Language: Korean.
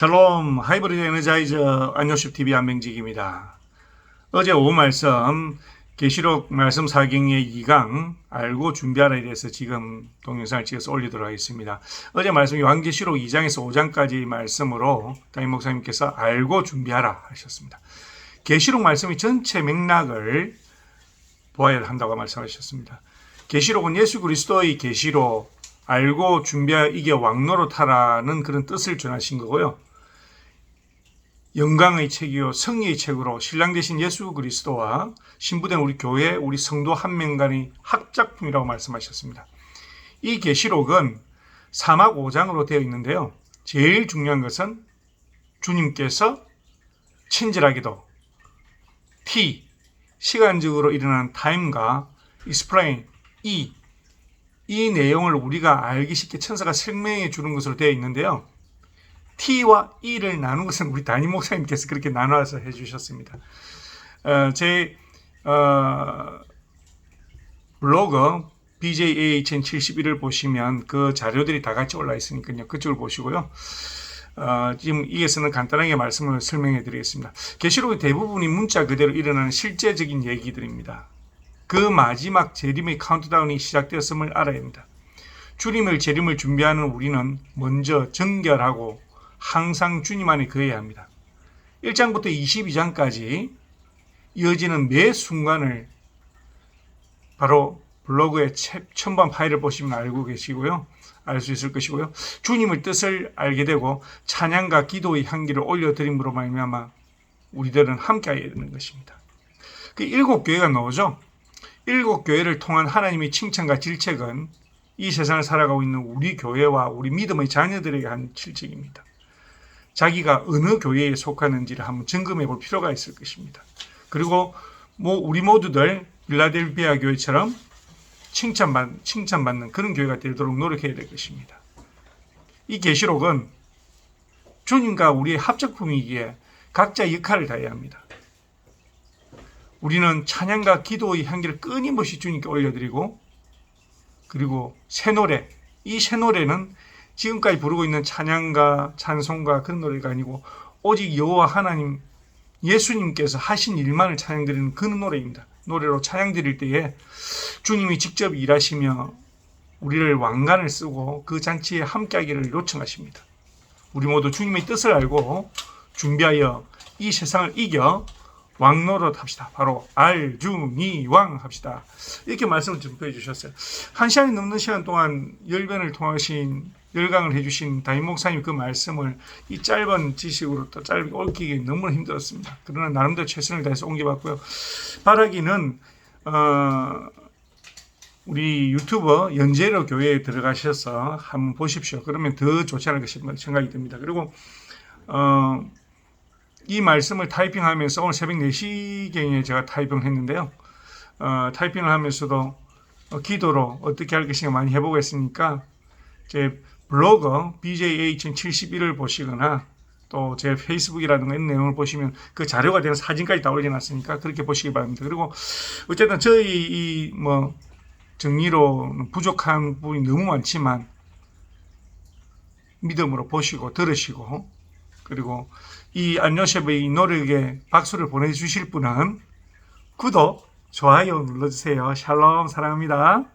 샬롬 하이브리드 에너자이저 안효십 TV 안명직입니다. 어제 오후 말씀 계시록 말씀 사경의 2강 알고 준비하라에 대해서 지금 동영상을 찍어서 올리도록 하겠습니다. 어제 말씀 요한계시록 2장에서 5장까지 말씀으로 담임 목사님께서 알고 준비하라 하셨습니다. 계시록 말씀이 전체 맥락을 보아야 한다고 말씀하셨습니다. 계시록은 예수 그리스도의 계시로 알고 준비하 이게 왕노릇하라는 그런 뜻을 전하신 거고요. 영광의 책이요 성리의 책으로 신랑 되신 예수 그리스도와 신부된 우리 교회 우리 성도 한 명 간의 합작품이라고 말씀하셨습니다. 이 계시록은 사막 5장으로 되어 있는데요. 제일 중요한 것은 주님께서 친절하게도 T 시간적으로 일어나는 타임과 explain E 이 내용을 우리가 알기 쉽게 천사가 설명해 주는 것으로 되어 있는데요. T와 E를 나눈 것은 우리 담임 목사님께서 그렇게 나눠서 해주셨습니다. 어, 제 어, 블로그 BJAHN 71을 보시면 그 자료들이 다 같이 올라 있으니까요. 그쪽을 보시고요. 어, 지금 이에서는 간단하게 말씀을 설명해 드리겠습니다. 계시록의 대부분이 문자 그대로 일어나는 실제적인 얘기들입니다. 그 마지막 재림의 카운트다운이 시작되었음을 알아야 합니다. 주님을 재림을 준비하는 우리는 먼저 정결하고 항상 주님 안에 거해야 합니다. 1장부터 22장까지 이어지는 매 순간을 바로 블로그의 첨반 파일을 보시면 알고 계시고요. 알 수 있을 것이고요. 주님의 뜻을 알게 되고 찬양과 기도의 향기를 올려드림으로 말미암아 우리들은 함께하게 되는 것입니다. 그 일곱 교회가 나오죠. 일곱 교회를 통한 하나님의 칭찬과 질책은 이 세상을 살아가고 있는 우리 교회와 우리 믿음의 자녀들에게 한 질책입니다. 자기가 어느 교회에 속하는지를 한번 점검해 볼 필요가 있을 것입니다. 그리고 뭐 우리 모두들 빌라델비아 교회처럼 칭찬받, 칭찬받는 그런 교회가 되도록 노력해야 될 것입니다. 이 계시록은 주님과 우리의 합작품이기에 각자 역할을 다해야 합니다. 우리는 찬양과 기도의 향기를 끊임없이 주님께 올려드리고 그리고 새 노래 이 새 노래는 지금까지 부르고 있는 찬양과 찬송과 그런 노래가 아니고 오직 여호와 하나님 예수님께서 하신 일만을 찬양드리는 그런 노래입니다. 노래로 찬양드릴 때에 주님이 직접 일하시며 우리를 왕관을 쓰고 그 잔치에 함께하기를 요청하십니다. 우리 모두 주님의 뜻을 알고 준비하여 이 세상을 이겨 왕노릇 합시다. 바로 알중이왕 합시다. 이렇게 말씀을 전해 주셨어요. 한 시간이 넘는 시간 동안 열변을 통하신 열강을 해주신 담임 목사님 그 말씀을 이 짧은 지식으로 또 짧게 옮기기 너무 힘들었습니다. 그러나 나름대로 최선을 다해서 옮겨봤고요. 바라기는 어, 우리 유튜버 연재로 교회에 들어가셔서 한번 보십시오. 그러면 더 좋지 않을까 싶은 생각이 듭니다. 그리고 어, 이 말씀을 타이핑하면서 오늘 새벽 4시경에 제가 타이핑을 했는데요. 어, 타이핑을 하면서도 어, 기도로 어떻게 할 것인가 많이 해보고 했으니까 제 블로그 BJH71을 보시거나 또 제 페이스북이라든가 이런 내용을 보시면 그 자료가 되는 사진까지 다 올려놨으니까 그렇게 보시기 바랍니다. 그리고 어쨌든 저희 이뭐 정리로 부족한 부분이 너무 많지만 믿음으로 보시고 들으시고 그리고 이 안요셉의 노력에 박수를 보내주실 분은 구독, 좋아요 눌러주세요. 샬롬 사랑합니다.